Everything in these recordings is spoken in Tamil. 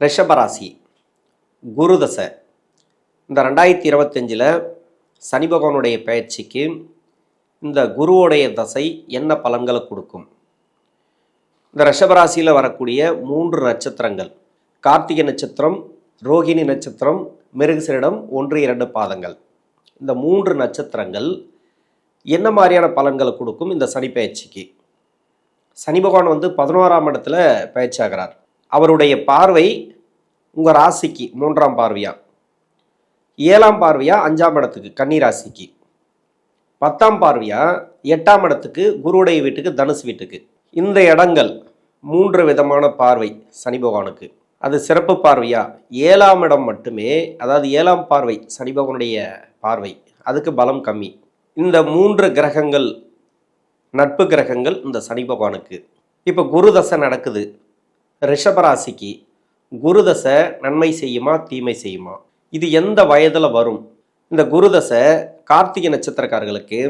ரிஷபராசி குருதசை இந்த ரெண்டாயிரத்தி இருபத்தஞ்சில் சனி பகவானுடைய பயிற்சிக்கு இந்த குருவோடைய தசை என்ன பலன்களை கொடுக்கும்? இந்த ரிஷபராசியில் வரக்கூடிய மூன்று நட்சத்திரங்கள் கார்த்திகை நட்சத்திரம் ரோகிணி நட்சத்திரம் மிருகசரிடம் ஒன்று இரண்டு பாதங்கள். இந்த மூன்று நட்சத்திரங்கள் என்ன மாதிரியான பலன்களை கொடுக்கும் இந்த சனி பயிற்சிக்கு? சனி பகவான் வந்து பதினோராம் இடத்துல பயிற்சி ஆகிறார் அவருடைய பார்வை உங்கள் ராசிக்கு மூன்றாம் பார்வையா? ஏழாம் பார்வையா அஞ்சாம் இடத்துக்கு கன்னி ராசிக்கு. பத்தாம் பார்வையா எட்டாம் இடத்துக்கு குருவுடைய வீட்டுக்கு தனுசு வீட்டுக்கு. இந்த இடங்கள் மூன்று விதமான பார்வை சனி பகவானுக்கு. அது சிறப்பு பார்வையா? ஏழாம் இடம் மட்டுமே அதாவது ஏழாம் பார்வை சனி பகவானுடைய பார்வை. அதுக்கு பலம் கம்மி. இந்த மூன்று கிரகங்கள் நட்பு கிரகங்கள் இந்த சனி பகவானுக்கு. இப்போ குரு தசை நடக்குது. ரிஷபராசிக்கு குருதசை நன்மை செய்யுமா தீமை செய்யுமா? இது எந்த வயதில் வரும்? இந்த குருதசை கார்த்திகை நட்சத்திரக்காரர்களுக்கு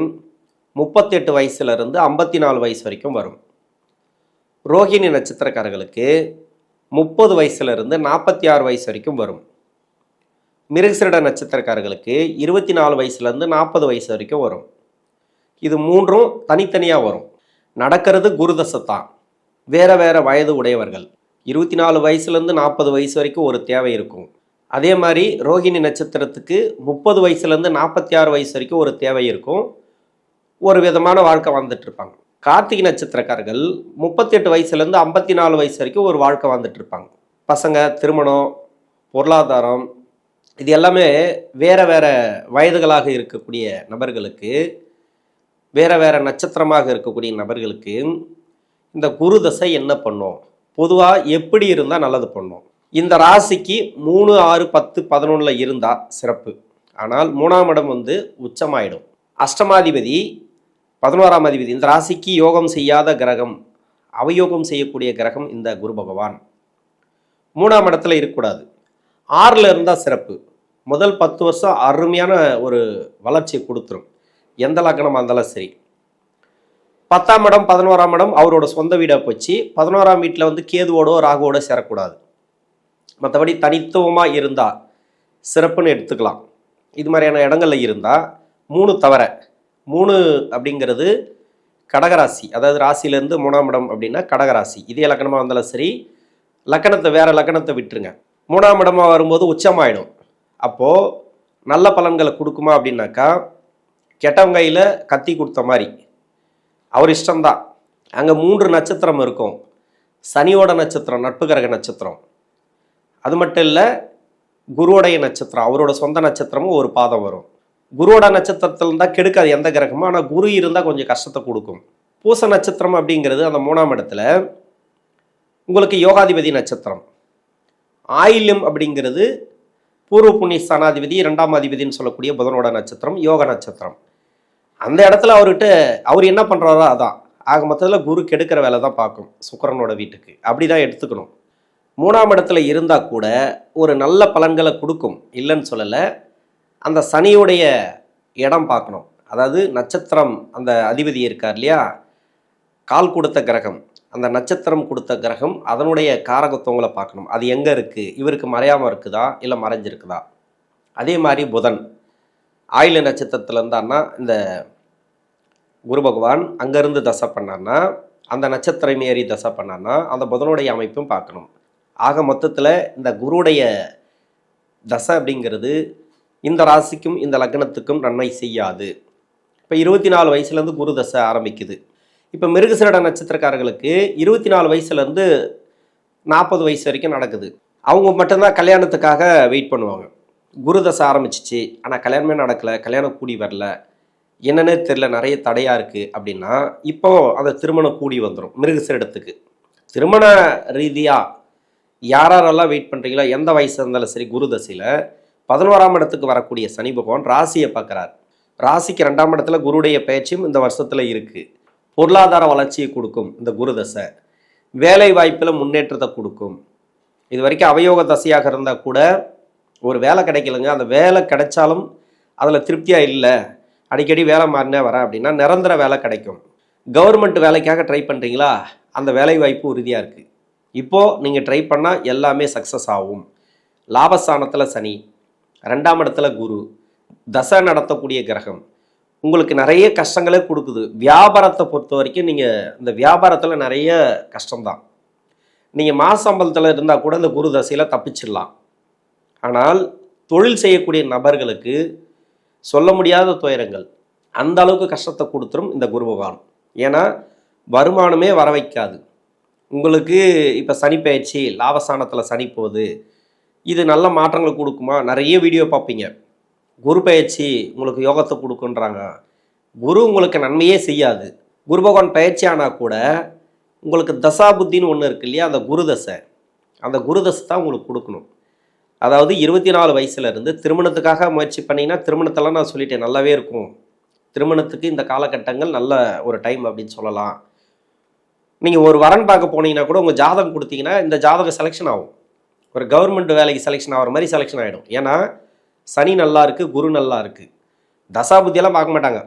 முப்பத்தெட்டு வயசுலேருந்து ஐம்பத்தி நாலு வயசு வரைக்கும் வரும். ரோகிணி நட்சத்திரக்காரர்களுக்கு முப்பது வயசுலேருந்து நாற்பத்தி ஆறு வயசு வரைக்கும் வரும். மிருகசிரட நட்சத்திரக்காரர்களுக்கு இருபத்தி நாலு வயசுலேருந்து நாற்பது வயசு வரைக்கும் வரும். இது மூன்றும் தனித்தனியாக வரும். நடக்கிறது குருதசை தான். வேறு வேறு வயது உடையவர்கள். இருபத்தி நாலு வயசுலேருந்து நாற்பது வயசு வரைக்கும் ஒரு தேவை இருக்கும். அதே மாதிரி ரோகிணி நட்சத்திரத்துக்கு முப்பது வயசுலேருந்து நாற்பத்தி ஆறு வயசு வரைக்கும் ஒரு தேவை இருக்கும். ஒரு விதமான வாழ்க்கை வாழ்ந்துட்டுருப்பாங்க கார்த்திகை நட்சத்திரக்காரர்கள் முப்பத்தெட்டு வயசுலேருந்து ஐம்பத்தி நாலு வயசு வரைக்கும் ஒரு வாழ்க்கை வாழ்ந்துட்டுருப்பாங்க பசங்க திருமணம் பொருளாதாரம் இது எல்லாமே வேற வேற வயதுகளாக இருக்கக்கூடிய நபர்களுக்கு வேற வேற நட்சத்திரமாக இருக்கக்கூடிய நபர்களுக்கு இந்த குரு தசை என்ன பண்ணும்? பொதுவாக எப்படி இருந்தால் நல்லது பண்ணும். இந்த ராசிக்கு மூணு ஆறு பத்து பதினொன்றில் இருந்தால் சிறப்பு. ஆனால் மூணாம் இடம் வந்து உச்சமாயிடும். அஷ்டமாதிபதி பதினோராம் அதிபதி இந்த ராசிக்கு யோகம் செய்யாத கிரகம் அவயோகம் செய்யக்கூடிய கிரகம் இந்த குரு பகவான். மூணாம் இடத்துல இருக்கக்கூடாது. ஆறில் இருந்தால் சிறப்பு. முதல் பத்து வருஷம் அருமையான ஒரு வளர்ச்சியை கொடுத்துரும். எந்த லக்கணமாக இருந்தாலும் சரி. பத்தாம் இடம் பதினோராம் இடம் அவரோட சொந்த வீடாக போச்சு. பதினோராம் வீட்டில் வந்து கேதுவோடோ ராகுவோட சேரக்கூடாது. மற்றபடி தனித்துவமாக இருந்தால் சிறப்புன்னு எடுத்துக்கலாம். இது மாதிரியான இடங்கள்ல இருந்தால் மூணு தவிர மூணு அப்படிங்கிறது கடகராசி. அதாவது ராசியிலேருந்து மூணாம் இடம் அப்படின்னா கடகராசி. இதே லக்கணமாக இருந்தாலும் சரி லக்கணத்தை வேறு லக்கணத்தை விட்டுருங்க. மூணாம் இடமாக வரும்போது உச்சமாயிடும். அப்போது நல்ல பலன்களை கொடுக்குமா அப்படின்னாக்கா கெட்டவங்க கையில் கத்தி கொடுத்த மாதிரி அவர் இஷ்டம்தான். அங்கே மூன்று நட்சத்திரம் இருக்கும். சனியோட நட்சத்திரம் நட்பு கிரக நட்சத்திரம். அது மட்டும் இல்லை குருவோடைய நட்சத்திரம் அவரோட சொந்த நட்சத்திரமும் ஒரு பாதம் வரும். குருவோட நட்சத்திரத்தில் இருந்தால் கெடுக்காது எந்த கிரகமும் ஆனால் குரு இருந்தால் கொஞ்சம் கஷ்டத்தை கொடுக்கும். பூச நட்சத்திரம் அப்படிங்கிறது அந்த மூணாம் இடத்துல உங்களுக்கு யோகாதிபதி நட்சத்திரம். ஆயில்யம் அப்படிங்கிறது பூர்வ புண்ணிய ஸ்தானாதிபதி இரண்டாம் அதிபதினு சொல்லக்கூடிய புதனோட நட்சத்திரம் யோக நட்சத்திரம். அந்த இடத்துல அவர்கிட்ட அவர் என்ன பண்ணுறாரோ அதான். ஆக மொத்தத்தில் குரு கெடுக்கிற வேலை தான் பார்க்கும் சுக்கரனோட வீட்டுக்கு. அப்படி தான் எடுத்துக்கணும். மூணாம் இடத்துல இருந்தால் கூட ஒரு நல்ல பலன்களை கொடுக்கும். இல்லைன்னு சொல்லலை. அந்த சனியுடைய இடம் பார்க்கணும். அதாவது நட்சத்திரம் அந்த அதிபதி இருக்கார் இல்லையா? கால் கொடுத்த கிரகம். அந்த நட்சத்திரம் கொடுத்த கிரகம் அதனுடைய காரகத்துவங்களை பார்க்கணும். அது எங்கே இருக்குது இவருக்கு மறையாமல் இருக்குதா? இல்லை மறைஞ்சிருக்குதா? அதே மாதிரி புதன். ஆயில நட்சத்திரத்தில் இருந்தான்னா இந்த குரு பகவான் அங்கேருந்து தசை பண்ணார்னா அந்த நட்சத்திரம் ஏறி தசை பண்ணார்னா அந்த புதனுடைய அமைப்பும் பார்க்கணும். ஆக மொத்தத்தில் இந்த குருடைய தசை அப்படிங்கிறது இந்த ராசிக்கும் இந்த லக்னத்துக்கும் நன்மை செய்யாது. இப்போ இருபத்தி நாலு வயசுலேருந்து குரு தசை ஆரம்பிக்குது. இப்போ மிருகசிரட நட்சத்திரக்காரர்களுக்கு இருபத்தி நாலு வயசுலேருந்து நாற்பது வயசு வரைக்கும் நடக்குது. அவங்க மட்டும்தான் கல்யாணத்துக்காக வெயிட் பண்ணுவாங்க. குருதசை ஆரம்பிச்சிச்சு. ஆனால் கல்யாணமே நடக்கலை. கல்யாணம் கூடி வரல. என்னன்னே தெரில நிறைய தடையாக இருக்குது அப்படின்னா இப்போ அந்த திருமணம் கூடி வந்துடும் மிருகசரிடத்துக்கு. திருமண ரீதியாக யாரெல்லாம் வெயிட் பண்ணுறீங்களோ எந்த வயசு இருந்தாலும் சரி குருதசையில் பதினோராம் இடத்துக்கு வரக்கூடிய சனி பகவான் ராசியை பார்க்குறார். ராசிக்கு ரெண்டாம் இடத்துல குருடைய பயிற்சியும் இந்த வருஷத்தில் இருக்குது பொருளாதார வளர்ச்சியை கொடுக்கும் இந்த குருதசை வேலை வாய்ப்பில் முன்னேற்றத்தை கொடுக்கும். இது வரைக்கும் அவயோக தசையாக இருந்தால் கூட ஒரு வேலை கிடைக்கலங்க. அந்த வேலை கிடைச்சாலும் அதில் திருப்தியாக இல்லை. அடிக்கடி வேலை மாறினே வரேன் அப்படின்னா நிரந்தர வேலை கிடைக்கும். கவர்மெண்ட் வேலைக்காக ட்ரை பண்ணுறீங்களா அந்த வேலை வாய்ப்பு உறுதியாக இருக்குது இப்போது நீங்கள் ட்ரை பண்ணால் எல்லாமே சக்ஸஸ் ஆகும். லாபஸ்தானத்தில் சனி ரெண்டாம் இடத்துல குரு தசை நடத்தக்கூடிய கிரகம். உங்களுக்கு நிறைய கஷ்டங்களே கொடுக்குது. வியாபாரத்தை பொறுத்த வரைக்கும் நீங்கள் இந்த வியாபாரத்தில் நிறைய கஷ்டம்தான். நீங்கள் மாசம்பளத்தில் இருந்தால் கூட இந்த குரு தசையில் தப்பிச்சிடலாம். ஆனால் தொழில் செய்யக்கூடிய நபர்களுக்கு சொல்ல முடியாத துயரங்கள். அந்த அளவுக்கு கஷ்டத்தை கொடுத்துரும் இந்த குரு பகவான் ஏன்னா வருமானமே வர வைக்காது. உங்களுக்கு இப்போ சனி பயிற்சி லாபஸ்தானத்தில் சனி போகுது. இது நல்ல மாற்றங்கள் கொடுக்குமா? நிறைய வீடியோ பார்ப்பீங்க. குரு பயிற்சி உங்களுக்கு யோகத்தை கொடுக்குன்றாங்க. குரு உங்களுக்கு நன்மையே செய்யாது. குரு பகவான் பயிற்சி ஆனால் கூட உங்களுக்கு தசா புத்தின்னு ஒன்று இருக்கு இல்லையா? அந்த குரு தசை. அந்த குரு தசை தான் உங்களுக்கு கொடுக்கணும். அதாவது இருபத்தி நாலு வயசுல இருந்து திருமணத்துக்காக முயற்சி பண்ணீங்கன்னா திருமணத்தெல்லாம் நான் சொல்லிட்டேன் நல்லாவே இருக்கும். திருமணத்துக்கு இந்த காலகட்டங்கள் நல்ல ஒரு டைம் அப்படின்னு சொல்லலாம். நீங்கள் ஒரு வரன் பார்க்க போனீங்கன்னா கூட உங்கள் ஜாதகம் கொடுத்தீங்கன்னா இந்த ஜாதகம் செலெக்ஷன் ஆகும். ஒரு கவர்மெண்ட் வேலைக்கு செலெக்ஷன் ஆகிற மாதிரி செலெக்ஷன் ஆகிடும் ஏன்னா சனி நல்லா இருக்குது குரு நல்லா இருக்குது தசாபுத்தியெல்லாம் பார்க்க மாட்டாங்க.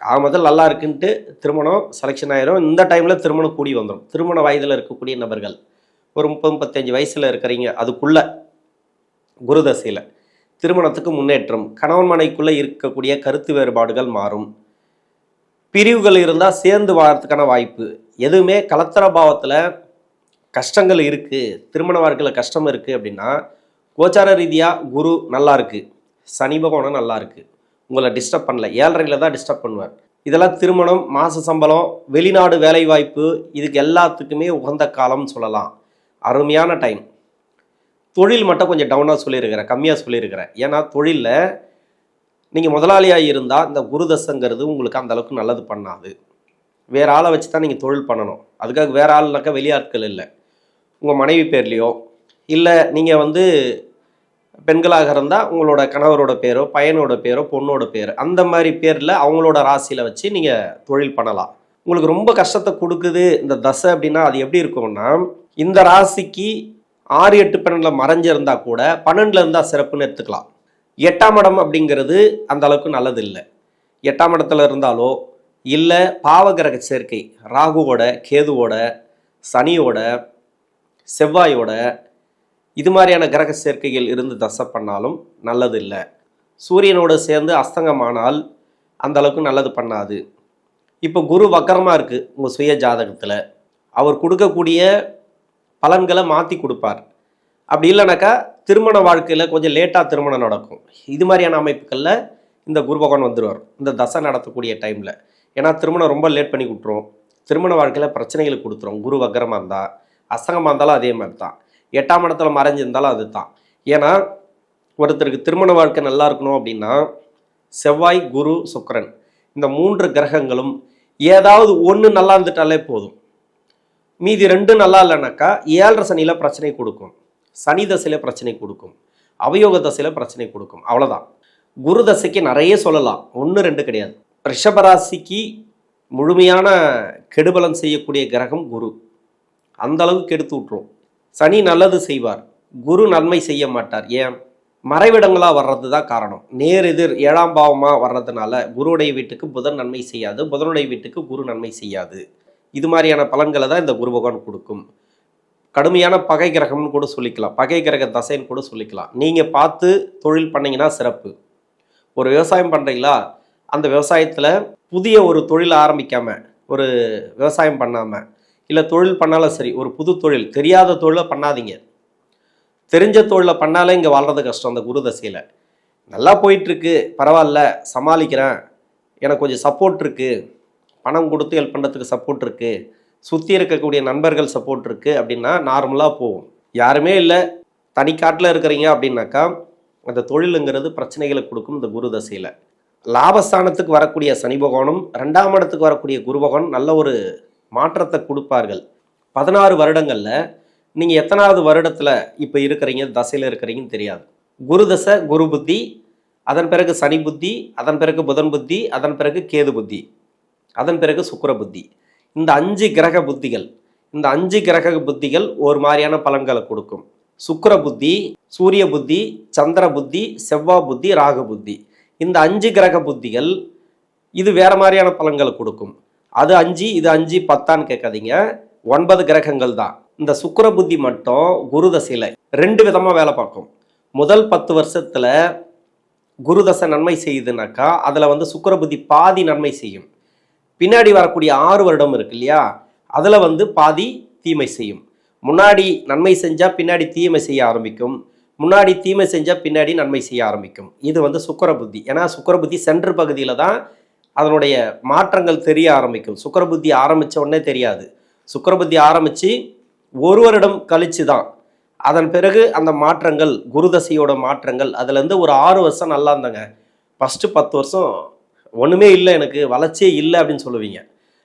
ஆக முதல் நல்லா இருக்குன்ட்டு திருமணம் செலெக்ஷன் ஆகிடும் இந்த டைமில் திருமணம் கூடி வந்துடும் திருமண வயதில் இருக்கக்கூடிய நபர்கள் ஒரு முப்பது முப்பத்தஞ்சு வயசில் இருக்கிறீங்க அதுக்குள்ளே குருதசையில். திருமணத்துக்கு முன்னேற்றம் கணவன் மனைக்குள்ளே இருக்கக்கூடிய கருத்து வேறுபாடுகள் மாறும். பிரிவுகள் இருந்தால் சேர்ந்து வாழறதுக்கான வாய்ப்பு. எதுவுமே கலத்தர பாவத்தில் கஷ்டங்கள் இருக்குது திருமண வாழ்க்கையில் கஷ்டம் இருக்குது அப்படின்னா கோச்சார ரீதியாக குரு நல்லா இருக்குது சனி பகவானும் நல்லா இருக்குது உங்களை டிஸ்டர்ப் பண்ணல ஏழரையில் தான் டிஸ்டர்ப் பண்ணுவார். இதெல்லாம் திருமணம் மாத சம்பளம் வெளிநாடு வேலைவாய்ப்பு இதுக்கு எல்லாத்துக்குமே உகந்த காலம்னு சொல்லலாம். அருமையான டைம் தொழில் மட்டும் கொஞ்சம் டவுனாக சொல்லியிருக்கிறேன் கம்மியாக சொல்லியிருக்கிறேன். ஏன்னா தொழிலில் நீங்கள் முதலாளியாக இருந்தால் இந்த குருதசங்கிறது உங்களுக்கு அந்த அளவுக்கு நல்லது பண்ணாது. வேறு ஆளை வச்சு தான் நீங்கள் தொழில் பண்ணணும். அதுக்காக வேறு ஆள்னாக்கா வெளியாட்கள் இல்லை. உங்கள் மனைவி பேர்லேயோ இல்லை நீங்கள் வந்து பெண்களாக இருந்தால் உங்களோட கணவரோட பேரோ பையனோட பேரோ பொண்ணோட பேர் அந்த மாதிரி பேரில் அவங்களோட ராசியில் வச்சு நீங்கள் தொழில் பண்ணலாம். உங்களுக்கு ரொம்ப கஷ்டத்தை கொடுக்குது இந்த தசை அப்படின்னா அது எப்படி இருக்கும்னா இந்த ராசிக்கு ஆறு எட்டு பன்னெண்டில் மறைஞ்சிருந்தா கூட பன்னெண்டில் இருந்தால் சிறப்புன்னு எடுத்துக்கலாம். எட்டாம் இடம் அப்படிங்கிறது அந்த அளவுக்கு நல்லது இல்லை எட்டாம் இடத்துல இருந்தாலோ இல்லை பாவகிரக சேர்க்கை ராகுவோட கேதுவோட சனியோட செவ்வாயோட இது மாதிரியான கிரக சேர்க்கைகள் இருந்து தசை பண்ணாலும் நல்லது இல்லை சூரியனோடு சேர்ந்து அஸ்தங்கமானால் அந்த அளவுக்கு நல்லது பண்ணாது. இப்போ குரு வக்கரமாக இருக்குது உங்கள் சுய ஜாதகத்தில். அவர் கொடுக்கக்கூடிய பலன்களை மாற்றி கொடுப்பார். அப்படி இல்லைனாக்கா திருமண வாழ்க்கையில் கொஞ்சம் லேட்டாக திருமணம் நடக்கும். இது மாதிரியான அமைப்புகளில் இந்த குரு பகவான் வந்துடுவார் இந்த தசை நடத்தக்கூடிய டைமில் ஏன்னா திருமணம் ரொம்ப லேட் பண்ணி கொடுத்துரும். திருமண வாழ்க்கையில் பிரச்சனைகளை கொடுத்துரும். குரு வக்கரமாக இருந்தால் அசங்கமாக இருந்தாலும் அதே மாதிரி தான். எட்டாம் இடத்துல மறைஞ்சிருந்தாலும் அது தான். ஏன்னா ஒருத்தருக்கு திருமண வாழ்க்கை நல்லா இருக்கணும் அப்படின்னா செவ்வாய் குரு சுக்கரன் இந்த மூன்று கிரகங்களும் ஏதாவது ஒன்று நல்லா இருந்துட்டாலே போதும். மீதி ரெண்டு நல்லா இல்லைனாக்கா ஏழரை சனியில் பிரச்சனை கொடுக்கும். சனி தசையில் பிரச்சனை கொடுக்கும். அவயோக தசையில் பிரச்சனை கொடுக்கும். அவ்வளோதான் குரு தசைக்கு நிறைய சொல்லலாம். ஒன்று ரெண்டு கிடையாது. ரிஷபராசிக்கு முழுமையான கெடுபலம் செய்யக்கூடிய கிரகம் குரு. அந்த அளவுக்கு கெடுத்து விட்டுரும். சனி நல்லது செய்வார். குரு நன்மை செய்ய மாட்டார். ஏன்? மறைவிடங்களாக வர்றது தான் காரணம். நேர் எதிர் ஏழாம் பாவமாக வர்றதுனால குருவுடைய வீட்டுக்கு புதன் நன்மை செய்யாது. புதனுடைய வீட்டுக்கு குரு நன்மை செய்யாது. இது மாதிரியான பலன்களை தான் இந்த குரு பகவான் கொடுக்கும். கடுமையான பகை கிரகம்னு கூட சொல்லிக்கலாம். பகை கிரக தசைன்னு கூட சொல்லிக்கலாம். நீங்கள் பார்த்து தொழில் பண்ணிங்கன்னா சிறப்பு. ஒரு விவசாயம் பண்ணுறீங்களா அந்த விவசாயத்தில் புதிய ஒரு தொழில் ஆரம்பிக்காமல் ஒரு விவசாயம் பண்ணாமல் இல்லை தொழில் பண்ணாலும் சரி ஒரு புது தொழில் தெரியாத தொழிலை பண்ணாதீங்க. தெரிஞ்ச தொழிலை பண்ணாலே இங்கே வாழ்றது கஷ்டம் அந்த குரு தசையில். நல்லா போயிட்டுருக்கு பரவாயில்ல. சமாளிக்கிறேன். எனக்கு கொஞ்சம் சப்போர்ட் இருக்குது பணம் கொடுத்து ஹெல்ப் பண்ணுறதுக்கு சப்போர்ட் இருக்குது சுற்றி இருக்கக்கூடிய நண்பர்கள் சப்போர்ட் இருக்குது அப்படின்னா நார்மலாக போகும். யாருமே இல்லை. தனிக்காட்டில் இருக்கிறீங்க அப்படின்னாக்கா அந்த தொழிலுங்கிறது பிரச்சனைகளை கொடுக்கும் இந்த குரு தசையில். லாபஸ்தானத்துக்கு வரக்கூடிய சனி பகவானும் ரெண்டாம் இடத்துக்கு வரக்கூடிய குரு பகவான் நல்ல ஒரு மாற்றத்தை கொடுப்பார்கள். பதினாறு வருடங்களில் நீங்கள் எத்தனாவது வருடத்தில் இப்போ இருக்கிறீங்க தசையில் இருக்கிறீங்கன்னு தெரியாது. குரு தசை குரு புத்தி அதன் பிறகு சனி புத்தி அதன் பிறகு புதன் புத்தி அதன் பிறகு கேது புத்தி. அதன் பிறகு சுக்கிர புத்தி. இந்த அஞ்சு கிரக புத்திகள் இந்த அஞ்சு கிரக புத்திகள் ஒரு மாதிரியான பலன்களை கொடுக்கும். சுக்கிர புத்தி சூரிய புத்தி சந்திர புத்தி செவ்வாய் புத்தி ராகு புத்தி. இந்த அஞ்சு கிரக புத்திகள் இது வேறு மாதிரியான பலன்களை கொடுக்கும். அது அஞ்சு இது அஞ்சு பத்தான்னு கேட்காதீங்க. ஒன்பது கிரகங்கள் தான். இந்த சுக்கிர புத்தி மட்டும் குரு தசையில் ரெண்டு விதமாக வேலை பார்க்கும். முதல் பத்து வருஷத்தில் குரு தசை நன்மை செய்யுதுனாக்கா அதில் வந்து சுக்கிர புத்தி பாதி நன்மை செய்யும். பின்னாடி வரக்கூடிய ஆறு வருடம் இருக்கு இல்லையா? அதில் வந்து பாதி தீமை செய்யும். முன்னாடி நன்மை செஞ்சால் பின்னாடி தீமை செய்ய ஆரம்பிக்கும். முன்னாடி தீமை செஞ்சால் பின்னாடி நன்மை செய்ய ஆரம்பிக்கும். இது வந்து சுக்கர புத்தி. ஏன்னா சுக்கர புத்தி சென்ட்ரு பகுதியில் தான் அதனுடைய மாற்றங்கள் தெரிய ஆரம்பிக்கும். சுக்கர புத்தி ஆரம்பித்த உடனே தெரியாது. சுக்கர புத்தி ஆரம்பித்து ஒரு வருடம் கழித்து தான் அதன் பிறகு அந்த மாற்றங்கள் குருதசையோட மாற்றங்கள் அதுலேருந்து ஒரு ஆறு வருஷம் நல்லா இருந்தாங்க. ஃபஸ்ட்டு பத்து வருஷம் ஒன்றுமே இல்லை எனக்கு வளர்ச்சியே இல்லை அப்படின்னு சொல்லுவீங்க.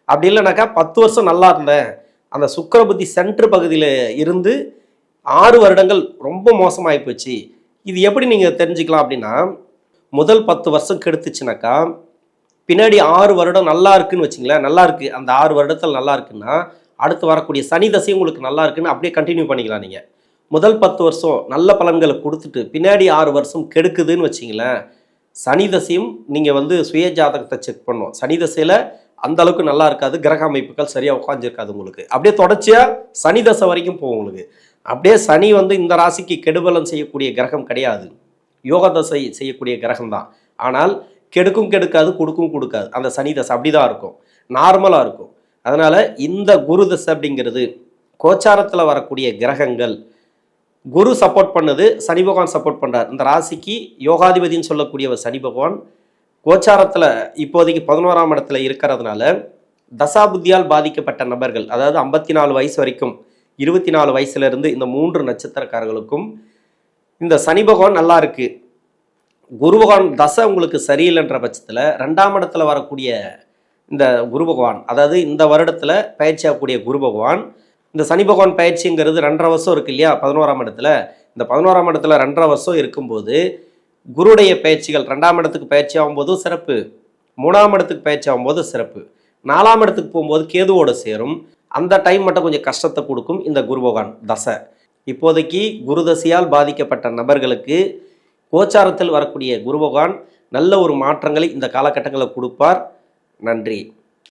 அப்படி இல்லைனாக்கா பத்து வருஷம் நல்லா இருந்தேன். அந்த சுக்கிர புத்தி சென்ட்ரு பகுதியில் இருந்து ஆறு வருடங்கள் ரொம்ப மோசமாகி போச்சு. இது எப்படி நீங்கள் தெரிஞ்சுக்கலாம் அப்படின்னா முதல் பத்து வருஷம் கெடுத்துச்சுனாக்கா பின்னாடி ஆறு வருடம் நல்லா இருக்குன்னு வச்சுங்களேன் நல்லா இருக்கு. அந்த ஆறு வருடத்தில் நல்லா இருக்குன்னா அடுத்து வரக்கூடிய சனி தசை உங்களுக்கு நல்லா இருக்குன்னு அப்படியே கண்டினியூ பண்ணிக்கலாம் நீங்கள் முதல் பத்து வருஷம் நல்ல பலன்களை கொடுத்துட்டு பின்னாடி ஆறு வருஷம் கெடுக்குதுன்னு வச்சிங்களேன் சனி தசையும் நீங்கள் வந்து சுய ஜாதகத்தை செக் பண்ணும். சனி தசையில் அந்த அளவுக்கு நல்லா இருக்காது. கிரக அமைப்புகள் சரியாக உட்காந்துருக்காது உங்களுக்கு. அப்படியே தொடர்ச்சியாக சனி தசை வரைக்கும் போகும் உங்களுக்கு. அப்படியே சனி வந்து இந்த ராசிக்கு கெடுபலம் செய்யக்கூடிய கிரகம் கிடையாது. யோக தசை செய்யக்கூடிய கிரகம் தான் ஆனால் கெடுக்கும் கெடுக்காது கொடுக்கும் கொடுக்காது. அந்த சனி தசை அப்படி தான் இருக்கும் நார்மலாக இருக்கும். அதனால் இந்த குரு தசை அப்படிங்கிறது கோச்சாரத்தில் வரக்கூடிய கிரகங்கள் குரு சப்போர்ட் பண்ணுது சனி பகவான் சப்போர்ட் பண்ணுறார் இந்த ராசிக்கு யோகாதிபதின்னு சொல்லக்கூடியவர் சனி பகவான் கோச்சாரத்தில் இப்போதைக்கு பதினோராம் இடத்துல இருக்கிறதுனால தசாபுத்தியால் பாதிக்கப்பட்ட நபர்கள் அதாவது ஐம்பத்தி நாலு வயசு வரைக்கும் இருபத்தி நாலு வயசுலேருந்து இந்த மூன்று நட்சத்திரக்காரர்களுக்கும் இந்த சனி பகவான் நல்லா இருக்குது குரு பகவான் தசை உங்களுக்கு சரியில்லைன்ற பட்சத்தில் ரெண்டாம் இடத்துல வரக்கூடிய இந்த குரு பகவான் அதாவது இந்த வருடத்தில் பயிற்சியாகக்கூடிய குரு பகவான் இந்த சனி பகவான் பயிற்சிங்கிறது ரெண்டரை வருஷம் இருக்கு இல்லையா? பதினோராம் இடத்துல. இந்த பதினோராம் இடத்துல ரெண்டரை வருஷம் இருக்கும்போது குருடைய பயிற்சிகள் ரெண்டாம் இடத்துக்கு பயிற்சி ஆகும்போதும் சிறப்பு. மூணாம் இடத்துக்கு பயிற்சி ஆகும்போது சிறப்பு. நாலாம் இடத்துக்கு போகும்போது கேதுவோடு சேரும். அந்த டைம் மட்டும் கொஞ்சம் கஷ்டத்தை கொடுக்கும் இந்த குரு பகவான் தசை. இப்போதைக்கு குரு தசையால் பாதிக்கப்பட்ட நபர்களுக்கு கோச்சாரத்தில் வரக்கூடிய குரு பகவான் நல்ல ஒரு மாற்றங்களை இந்த காலகட்டங்களில் கொடுப்பார். நன்றி.